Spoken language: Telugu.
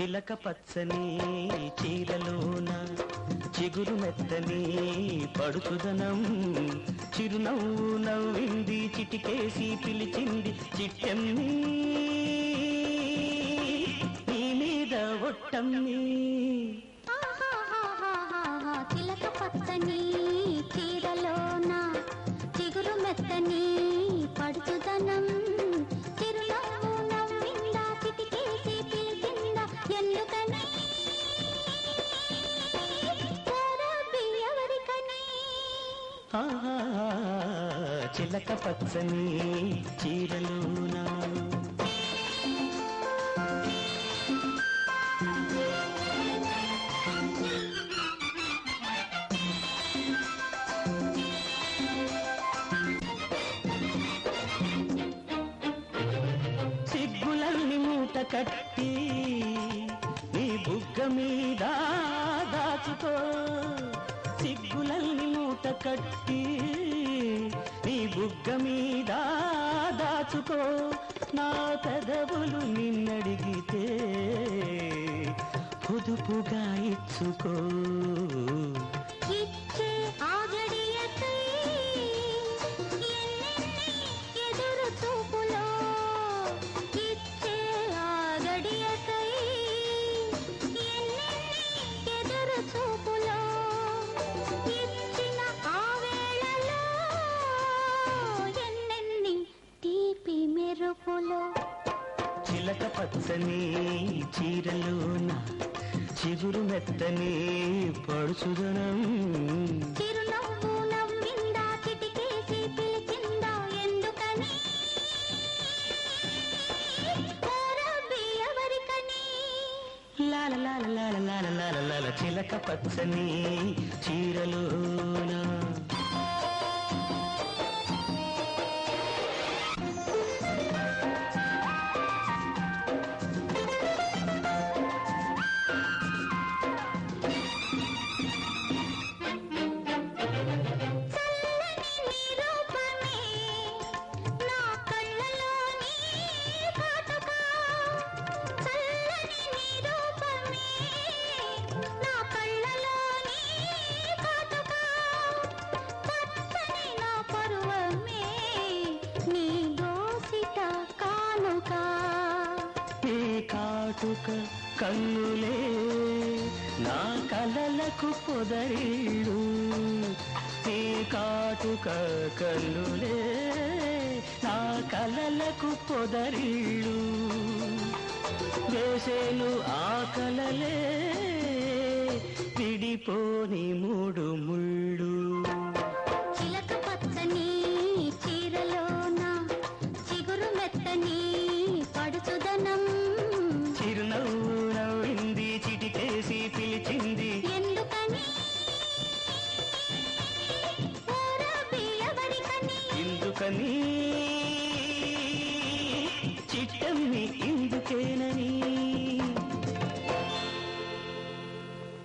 చిలక పచ్చని చీరలోన చిగురు మెత్తని పడుకుదనం. చిరునవ్వు నవ్వింది చిటికేసి పిలిచింది చిట్టెమ్మి. నీ మీద ఒట్టమ్మి చిలక పచ్చని చీరలోనా సిగ్గులల్ని మూట కట్టి నీ బుగ్గ మీద దాచుకో. కట్టి నీ బుగ్గ మీద దాచుకో. నా పెదవులు నిన్నడిగితే పొదుపుగా ఇచ్చుకో. పచ్చని చీరలోన చిగురు మెత్తని పడుచుదనం. లాల లాల చిలక పచ్చని కాటుక కన్నులే నా కలలకు పొదరీడు. ఈ కాటుక కన్నులే నా కలలకు పొదరీడు. వేసేలు ఆ కలలే విడిపోని మూడు ముళ్ళు. ఎందుకని చిట్టమ్మి ఇందుకేనని